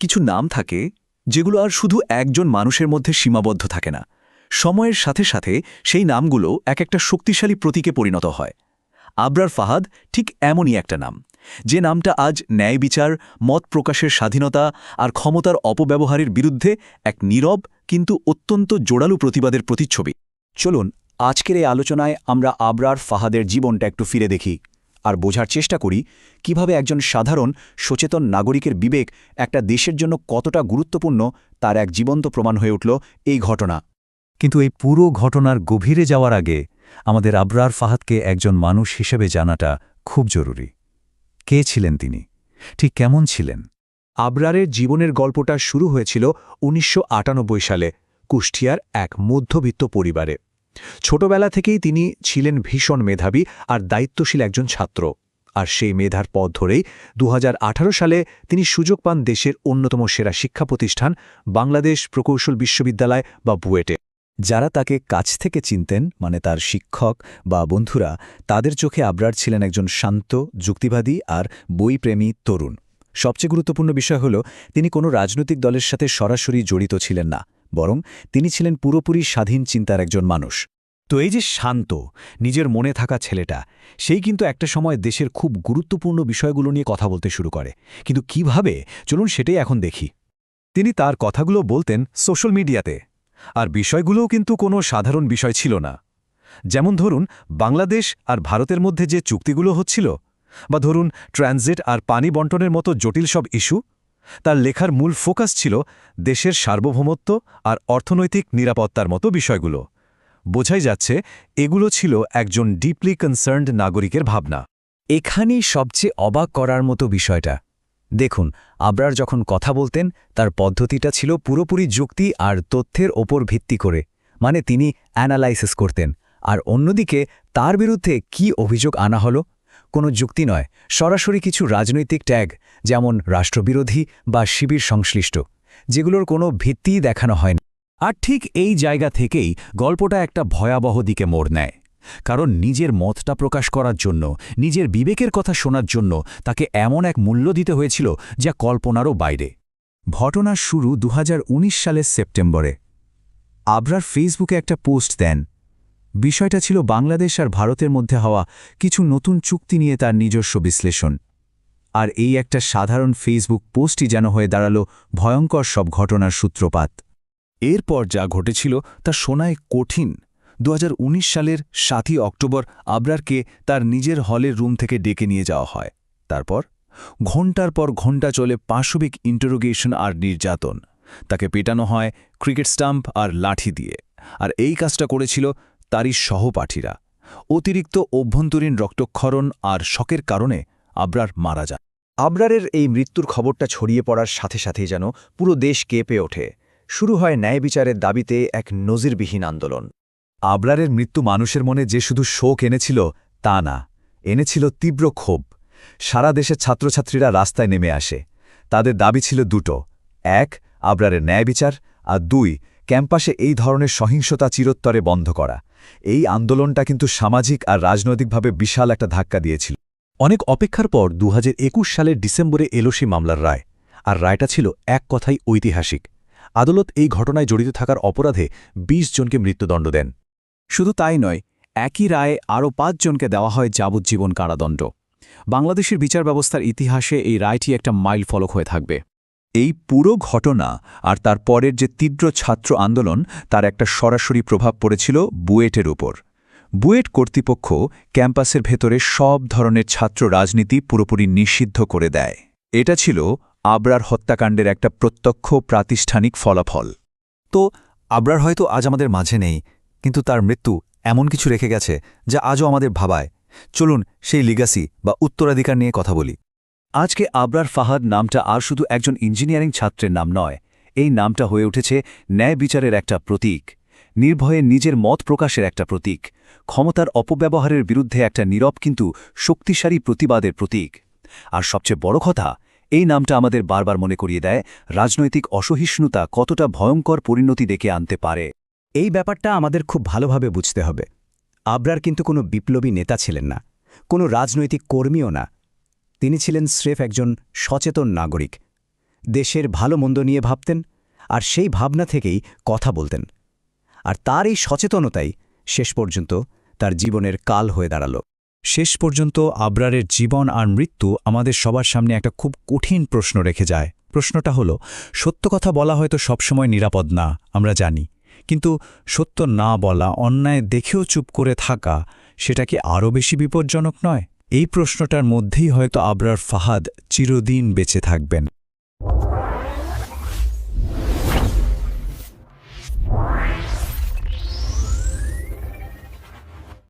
কিছু নাম থাকে যেগুলো আর শুধু একজন মানুষের মধ্যে সীমাবদ্ধ থাকে না। সময়ের সাথে সাথে সেই নামগুলো এক একটা শক্তিশালী প্রতীকে পরিণত হয়। আবরার ফাহাদ ঠিক এমনই একটা নাম। যে নামটা আজ ন্যায় বিচার, মত প্রকাশের স্বাধীনতা আর ক্ষমতার অপব্যবহারের বিরুদ্ধে এক নীরব কিন্তু অত্যন্ত জোরালো প্রতিবাদের প্রতিচ্ছবি। চলুন, আজকের এই আলোচনায় আমরা আবরার ফাহাদের জীবনটা একটু ফিরে দেখি। আর বোঝার চেষ্টা করি কীভাবে একজন সাধারণ, সচেতন নাগরিকের বিবেক একটা দেশের জন্য কতটা গুরুত্বপূর্ণ তার এক জীবন্ত প্রমাণ হয়ে উঠল এই ঘটনা। কিন্তু এই পুরো ঘটনার গভীরে যাওয়ার আগে আমাদের আবরার ফাহাদকে একজন মানুষ হিসেবে জানাটা খুব জরুরি। কে ছিলেন তিনি? ঠিক কেমন ছিলেন? আবরারের জীবনের গল্পটা শুরু হয়েছিল উনিশশো আটানব্বই সালে কুষ্টিয়ার এক মধ্যবিত্ত পরিবারে। ছোটবেলা থেকেই তিনি ছিলেন ভীষণ মেধাবী আর দায়িত্বশীল একজন ছাত্র। আর সেই মেধার পথ ধরেই দু হাজার আঠারো সালে তিনি সুযোগ পান দেশের অন্যতম সেরা শিক্ষা প্রতিষ্ঠান বাংলাদেশ প্রকৌশল বিশ্ববিদ্যালয় বা বুয়েটে। যারা তাকে কাছ থেকে চিনতেন মানে তার শিক্ষক বা বন্ধুরা, তাদের চোখে আবরার ছিলেন একজন শান্ত, যুক্তিবাদী আর বইপ্রেমী তরুণ। সবচেয়ে গুরুত্বপূর্ণ বিষয় হল, তিনি কোনো রাজনৈতিক দলের সাথে সরাসরি জড়িত ছিলেন না। বরং তিনি ছিলেন পুরোপুরি স্বাধীন চিন্তার একজন মানুষ। তো এই যে শান্ত, নিজের মনে থাকা ছেলেটা, সেই কিন্তু একটা সময় দেশের খুব গুরুত্বপূর্ণ বিষয়গুলো নিয়ে কথা বলতে শুরু করে। কিন্তু কীভাবে? চলুন সেটাই এখন দেখি। তিনি তার কথাগুলো বলতেন সোশ্যাল মিডিয়াতে। আর বিষয়গুলোও কিন্তু কোনো সাধারণ বিষয় ছিল না। যেমন ধরুন, বাংলাদেশ আর ভারতের মধ্যে যে চুক্তিগুলো হচ্ছিল, বা ধরুন, ট্রানজিট আর পানি বন্টনের মতো জটিল সব ইস্যু তার লেখার মূল ফোকাস ছিল দেশের সার্বভৌমত্ব আর অর্থনৈতিক নিরাপত্তার মতো বিষয়গুলো। বোঝাই যাচ্ছে, এগুলো ছিল একজন ডিপলি কনসার্নড নাগরিকের ভাবনা। এখানেই সবচেয়ে অবাক করার মতো বিষয়টা। দেখুন, আবরার যখন কথা বলতেন, তার পদ্ধতিটা ছিল পুরোপুরি যুক্তি আর তথ্যের ওপর ভিত্তি করে মানে তিনি অ্যানালাইসিস করতেন। আর অন্যদিকে, তার বিরুদ্ধে কি অভিযোগ আনা হলো? কোনো যুক্তি নয়, সরাসরি কিছু রাজনৈতিক ট্যাগ যেমন রাষ্ট্রবিরোধী বা শিবির সংশ্লিষ্ট, যেগুলোর কোনো ভিত্তিই দেখানো হয় না আর ঠিক এই জায়গা থেকেই গল্পটা একটা ভয়াবহ দিকে মোড় নেয়। কারণ নিজের মতটা প্রকাশ করার জন্য, নিজের বিবেকের কথা শোনার জন্য তাকে এমন এক মূল্য দিতে হয়েছিল যা কল্পনারও বাইরে। ঘটনার শুরু দু হাজার উনিশ সালের সেপ্টেম্বরে। আবরার ফেসবুকে একটা পোস্ট দেন। বিষয়টা ছিল বাংলাদেশ আর ভারতের মধ্যে হওয়া কিছু নতুন চুক্তি নিয়ে তার নিজস্ব বিশ্লেষণ। আর এই একটা সাধারণ ফেসবুক পোস্টই যেন হয়ে দাঁড়াল ভয়ঙ্কর সব ঘটনার সূত্রপাত। এরপর যা ঘটেছিল তা শোনায় কঠিন। দু হাজার উনিশ সালের সাতই অক্টোবর আবরারকে তার নিজের হলের রুম থেকে ডেকে নিয়ে যাওয়া হয়। তারপর? ঘণ্টার পর ঘণ্টা চলে পাশবিক ইন্টারোগেশন আর নির্যাতন। তাকে পেটানো হয় ক্রিকেট স্টাম্প আর লাঠি দিয়ে। আর এই কাজটা করেছিল তারই সহপাঠীরা। অতিরিক্ত অভ্যন্তরীণ রক্তক্ষরণ আর শকের কারণে আবরার মারা যান। আবরারের এই মৃত্যুর খবরটা ছড়িয়ে পড়ার সাথে সাথেই যেন পুরো দেশ কেঁপে ওঠে। শুরু হয় ন্যায় বিচারের দাবিতে এক নজিরবিহীন আন্দোলন। আবরারের মৃত্যু মানুষের মনে যে শুধু শোক এনেছিল, তা না। এনেছিল তীব্র ক্ষোভ। সারা দেশের ছাত্রছাত্রীরা রাস্তায় নেমে আসে। তাদের দাবি ছিল দুটো। এক, আবরারের ন্যায় বিচার আর দুই, ক্যাম্পাসে এই ধরনের সহিংসতা চিরোত্তরে বন্ধ করা। এই আন্দোলনটা কিন্তু সামাজিক আর রাজনৈতিকভাবে বিশাল একটা ধাক্কা দিয়েছিল। অনেক অপেক্ষার পর দু হাজার একুশ সালের ডিসেম্বরে এলো সেই মামলার রায়। আর রায়টা ছিল এক কথাই ঐতিহাসিক। আদালত এই ঘটনায় জড়িত থাকার অপরাধে ২০ জনকে মৃত্যুদণ্ড দেন। শুধু তাই নয়, একই রায়ে আরও পাঁচজনকে দেওয়া হয় যাবজ্জীবন কারাদণ্ড। বাংলাদেশের বিচার ব্যবস্থার ইতিহাসে এই রায়টি একটা মাইল ফলক হয়ে থাকবে। এই পুরো ঘটনা আর তার পরের যে তীব্র ছাত্র আন্দোলন, তার একটা সরাসরি প্রভাব পড়েছিল বুয়েটের উপর। বুয়েট কর্তৃপক্ষ ক্যাম্পাসের ভেতরে সব ধরনের ছাত্র রাজনীতি পুরোপুরি নিষিদ্ধ করে দেয়। এটা ছিল আবরার হত্যাকাণ্ডের একটা প্রত্যক্ষ প্রাতিষ্ঠানিক ফলাফল। তো, আবরার হয়তো আজ আমাদের মাঝে নেই, কিন্তু তার মৃত্যু এমন কিছু রেখে গেছে যা আজও আমাদের ভাবায়। চলুন সেই লিগাসি বা উত্তরাধিকার নিয়ে কথা বলি। আজকে আবরার ফাহাদ নামটা আর শুধু একজন ইঞ্জিনিয়ারিং ছাত্রের নাম নয়, এই নামটা হয়ে উঠেছে ন্যায় বিচারের একটা প্রতীক, নির্ভয়ে নিজের মত প্রকাশের একটা প্রতীক ক্ষমতার অপব্যবহারের বিরুদ্ধে একটা নীরব কিন্তু শক্তিশালী প্রতিবাদের প্রতীক। আর সবচেয়ে বড় কথা, এই নামটা আমাদের বারবার মনে করিয়ে দেয়, রাজনৈতিক অসহিষ্ণুতা কতটা ভয়ঙ্কর পরিণতি ডেকে আনতে পারে। এই ব্যাপারটা আমাদের খুব ভালোভাবে বুঝতে হবে। আবরার কিন্তু কোনো বিপ্লবী নেতা ছিলেন না, কোনো রাজনৈতিক কর্মীও না। তিনি ছিলেন স্রেফ একজন সচেতন নাগরিক। দেশের ভালো মন্দ নিয়ে ভাবতেন, আর সেই ভাবনা থেকেই কথা বলতেন। আর তার এই সচেতনতাই শেষ পর্যন্ত তার জীবনের কাল হয়ে দাঁড়াল। শেষ পর্যন্ত আবরারের জীবন আর মৃত্যু আমাদের সবার সামনে একটা খুব কঠিন প্রশ্ন রেখে যায়। প্রশ্নটা হলো, সত্য কথা বলা হয়তো সবসময় নিরাপদ না, আমরা জানি। কিন্তু সত্য না বলা, অন্যায় দেখেও চুপ করে থাকা, সেটা কি আরও বেশি বিপজ্জনক নয়? এই প্রশ্নটার মধ্যেই হয়তো আবরার ফাহাদ চিরদিন বেঁচে থাকবেন।